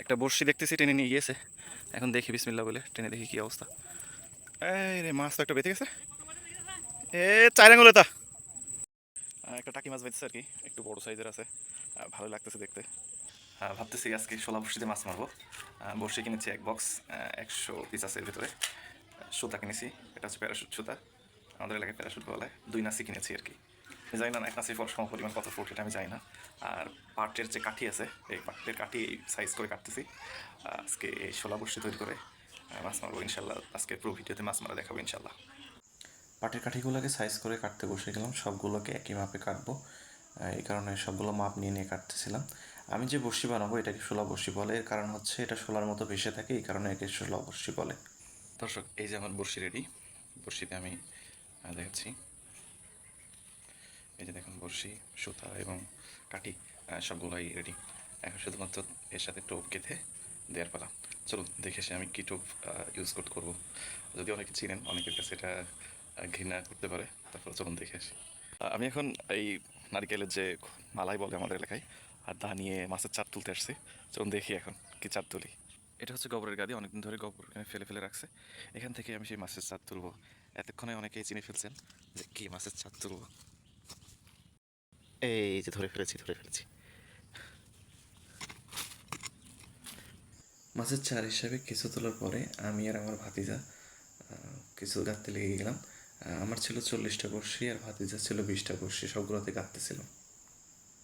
একটা বড়শি দেখতেছি টেনে নিয়ে গিয়েছে। এখন দেখি বিসমিল্লা বলে টেনে দেখি কি অবস্থা। এই রে মাছ তো একটা বেঁধে গেছে। এ এটা আহ, একটা টাকি মাছ বেঁধেছে আর কি একটু বড় সাইজের আছে। ভালো লাগতেছে দেখতে। ভাবতেছি আজকে শোলা বড়শিতে মাছ মারবো। বড়শি কিনেছি এক বক্স একশো পিস আছে এর ভিতরে। সুতা কিনেছি এটা হচ্ছে প্যারাশুট সুতা। আমাদের এলাকায় প্যারাশুট বলা দুই নাসি কিনেছি আর কি। জানি না এক নাসি ফল সম পরিমাণ কত ফুট এটা আমি জানি না। আর পাটের যে কাঠি আছে এই পাটের কাঠি সাইজ করে কাটতেছি। আজকে এই শোলা বড়শি তৈরি করে মাছ মারবো ইনশাল্লাহ। আজকে পুরো ভিডিওতে মাছ মারা দেখাবো ইনশাল্লাহ। পাটের কাঠিগুলোকে সাইজ করে কাটতে বসে গেলাম সবগুলোকে একই মাপে কাটবো। এই কারণে সবগুলো মাপ নিয়ে নিয়ে কাটতেছিলাম। আমি যে বড়শি বানাবো এটাকে শোলা বড়শি বলে। এর কারণ হচ্ছে এটা শোলার মতো ভেসে থাকে এই কারণে একে শোলা বড়শি বলে। দর্শক এই যে আমার বড়শি রেডি বড়শিতে আমি দেখাচ্ছি। এই যে দেখুন বড়শি সুতা এবং আহ, সবগুলোই রেডি এখন শুধুমাত্র এর সাথে টোপ গেঁথে দেওয়ার পালা। চলুন দেখে এসে আমি কী টোপ ইউজ করতে করব। যদি অনেকে চিনেন অনেকের কাছে এটা ঘৃণা করতে পারে তারপর চলুন দেখে আসি। আমি এখন এই নারিকেলের যে মালাই বলে আমাদের এলাকায় আর দা নিয়ে মাছের চার তুলতে আসছি। চলুন দেখি এখন কি চার তুলি। এটা হচ্ছে গোবরের গাদি অনেকদিন ধরে গোবর এখানে ফেলে ফেলে রাখছে। এখান থেকে আমি সেই মাছের চার তুলবো। এতক্ষণে অনেকেই চিনে ফেলছেন যে কী মাছের চার তুলবো। এই যে ধরে ফেলেছি ধরে ফেলেছি। মাছের চার হিসাবে কিছু তোলার পরে আমি আর আমার ভাতিজা কিছু গাঁততে লেগে গেলাম। আমার ছিল চল্লিশটা বড়শি আর ভাতিজা ছিল বিশটা বড়শি সবগুলোতে গাঁততেছিলাম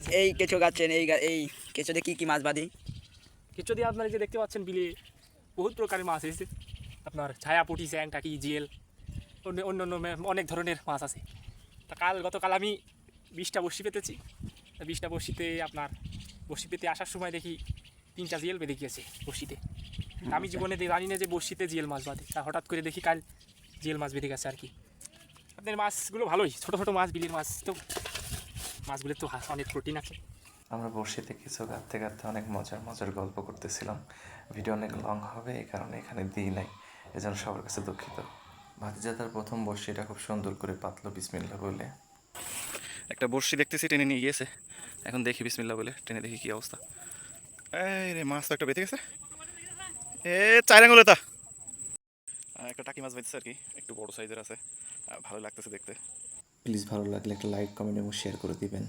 এই কেঁচো গাচ্ছেন এই গা- এই কেঁচোতে কী কী মাছ বাঁধি? কেঁচো দিয়ে আপনারা যে দেখতে পাচ্ছেন বিলে বহুত প্রকারের মাছ এসেছে। আপনার ছায়াপুটি স্যাং টাকি জিয়েল অন্য অন্য অন্য অনেক ধরনের মাছ আছে। তা কাল গতকাল আমি বিশটা বড়শি পেতেছি। বিশটা বড়শিতে আপনার বড়শি পেতে আসার সময় দেখি তিনটা জিয়েল বেঁধে গিয়েছে বড়শিতে। তা আমি জীবনে দে- জানি না যে বড়শিতে জিয়েল মাছ বাঁধে। তা হঠাৎ করে দেখি কাল জিয়েল মাছ বেঁধে গেছে আর কি আপনার মাছগুলো ভালোই ছোটো ছোটো মাছ বিলের মাছ তো। মাছগুলোর তো অনেক প্রোটিন আছে। আমরা বড়শিতে কিছু গাঁততে গাঁততে অনেক মজার মজার গল্প করতেছিলাম। ভিডিও অনেক লং হবে এই কারণে এখানে দিই নাই। এজন্য সবার কাছে দুঃখিত। ভাতিজা তার প্রথম বড়শিটা খুব সুন্দর করে পাতলো বিসমিল্লা বলে। একটা বর্ষি দেখতেছি, টেনে নিয়ে গিয়েছে। এখন দেখি বিসমিল্লা বলে, টেনে দেখি কী অবস্থা। এই রে, মাছ তো একটা বেঁধে গেছে। এ, চার তা। একটা টাকি মাছ বেঁধেছে আর কি, একটু বড় সাইজের আছে। ভালো লাগতেছে দেখতে। প্লিজ ভালো লাগলে একটা লাইক, কমেন্ট এবং শেয়ার করে দিবেন।